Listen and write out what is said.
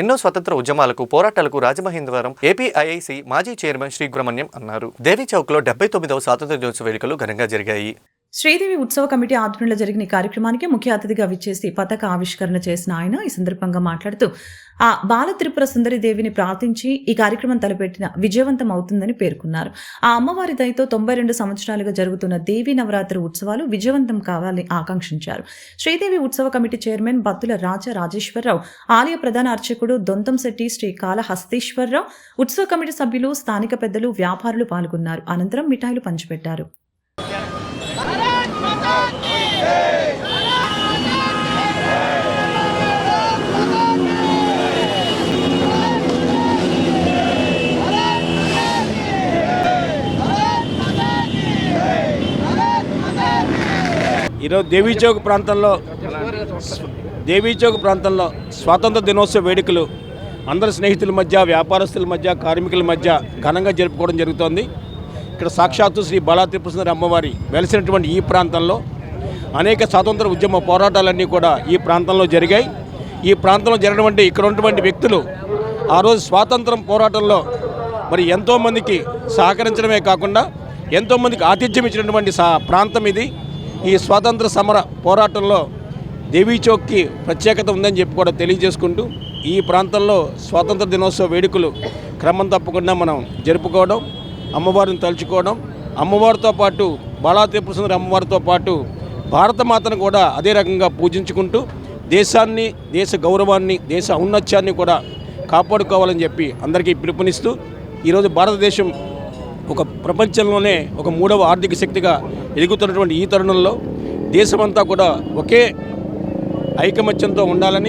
ఎన్నో స్వతంత్ర ఉద్యమాలకు పోరాటాలకు రాజమహేంద్రవరం ఏపీఐఐసి మాజీ చైర్మన్ శ్రీ సుబ్రహ్మణ్యం అన్నారు. దేవి చౌక్లో డెబ్బై తొమ్మిదవ స్వాతంత్ర దినోత్సవ వేడుకలు ఘనంగా జరిగాయి. శ్రీదేవి ఉత్సవ కమిటీ ఆధ్వర్యంలో జరిగిన ఈ కార్యక్రమానికి ముఖ్య అతిథిగా విచ్చేసి పతక ఆవిష్కరణ చేసిన ఆయన ఈ సందర్భంగా మాట్లాడుతూ ఆ బాల త్రిపుర సుందరి దేవిని ప్రార్థించి ఈ కార్యక్రమం తలపెట్టిన విజయవంతం అవుతుందని పేర్కొన్నారు. ఆ అమ్మవారి దయతో తొంభై రెండు సంవత్సరాలుగా జరుగుతున్న దేవీ నవరాత్రి ఉత్సవాలు విజయవంతం కావాలని ఆకాంక్షించారు. శ్రీదేవి ఉత్సవ కమిటీ చైర్మన్ బత్తుల రాజా రాజేశ్వరరావు ఆలయ ప్రధాన అర్చకుడు దొంతంశెట్టి శ్రీ కాళహస్తీశ్వరరావు ఉత్సవ కమిటీ సభ్యులు స్థానిక పెద్దలు వ్యాపారులు పాల్గొన్నారు. అనంతరం మిఠాయిలు పంచిపెట్టారు. ఈరోజు దేవీచౌక్ ప్రాంతంలో దేవీచౌక్ ప్రాంతంలో స్వాతంత్ర దినోత్సవ వేడుకలు అందరి స్నేహితుల మధ్య వ్యాపారస్తుల మధ్య కార్మికుల మధ్య ఘనంగా జరుపుకోవడం జరుగుతోంది. ఇక్కడ సాక్షాత్తు శ్రీ బాలా త్రిపురసుందరి అమ్మవారి వెలిసినటువంటి ఈ ప్రాంతంలో అనేక స్వాతంత్ర ఉద్యమ పోరాటాలన్నీ కూడా ఈ ప్రాంతంలో జరిగాయి. ఈ ప్రాంతంలో జరిగినటువంటి ఇక్కడ ఉన్నటువంటి వ్యక్తులు ఆ రోజు స్వాతంత్రం పోరాటంలో మరి ఎంతోమందికి సహకరించడమే కాకుండా ఎంతోమందికి ఆతిథ్యం ఇచ్చినటువంటి సా ప్రాంతం ఇది. ఈ స్వాతంత్ర సమర పోరాటంలో దేవీ చౌక్కి ప్రత్యేకత ఉందని చెప్పి కూడా తెలియజేసుకుంటూ ఈ ప్రాంతంలో స్వాతంత్ర దినోత్సవ వేడుకలు క్రమం తప్పకుండా మనం జరుపుకోవడం అమ్మవారిని తలుచుకోవడం అమ్మవారితో పాటు బాలా త్రిపురసుందరి అమ్మవారితో పాటు భారతమాతను కూడా అదే రకంగా పూజించుకుంటూ దేశాన్ని దేశ గౌరవాన్ని దేశ ఔన్నత్యాన్ని కూడా కాపాడుకోవాలని చెప్పి అందరికీ పిలుపునిస్తూ ఈరోజు భారతదేశం ఒక ప్రపంచంలోనే ఒక మూడవ ఆర్థిక శక్తిగా ఎదుగుతున్నటువంటి ఈ తరుణంలో దేశమంతా కూడా ఒకే ఐకమత్యంతో ఉండాలని